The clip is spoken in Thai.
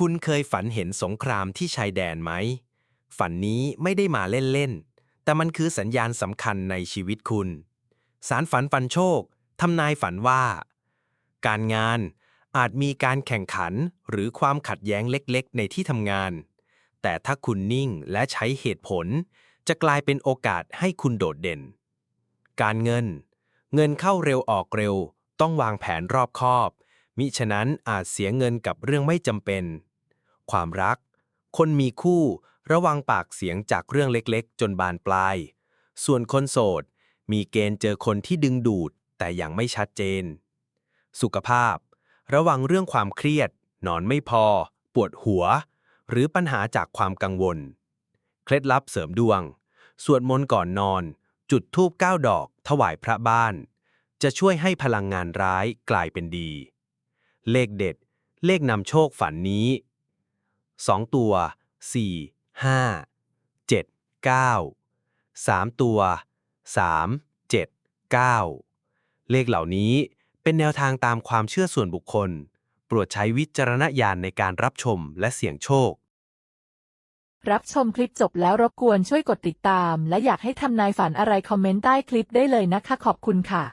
คุณเคยฝันเห็นสงครามที่ชายแดนไหม ฝันนี้ไม่ได้มาเล่นๆ แต่มันคือสัญญาณสำคัญในชีวิตคุณ สารฝันฟันโชคทำนายฝันว่า การงานอาจมีการแข่งขันหรือความขัดแย้งเล็กๆ ในที่ทำงาน แต่ถ้าคุณนิ่งและใช้เหตุผล จะกลายเป็นโอกาสให้คุณโดดเด่น การเงิน เงินเข้าเร็วออกเร็ว ต้องวางแผนรอบคอบ มิฉะนั้นอาจเสียเงินกับเรื่องไม่จำเป็น ความรัก คนมีคู่ระวังปากเสียงจากเรื่องเล็กๆ จนบานปลาย ส่วนคนโสด มีเกณฑ์เจอคนที่ดึงดูด แต่ยังไม่ชัดเจน สุขภาพ ระวังเรื่องความเครียด นอนไม่พอ ปวดหัว หรือปัญหาจากความกังวล เคล็ดลับเสริมดวง สวดมนต์ก่อนนอน จุดธูปเก้าดอก ถวายพระบ้าน จะช่วยให้พลังงานร้ายกลายเป็นดี เลขเด็ด เลขนำโชคฝันนี้ 2 ตัว 4 5 7 9 3 ตัว 3 7 9 เลขเหล่านี้เป็นแนวทางตามความเชื่อส่วนบุคคล โปรดใช้วิจารณญาณในการรับชมและเสี่ยงโชค รับชมคลิปจบแล้วรบกวนช่วยกดติดตาม และอยากให้ทำนายฝันอะไรคอมเมนต์ใต้คลิปได้เลยนะคะขอบคุณค่ะ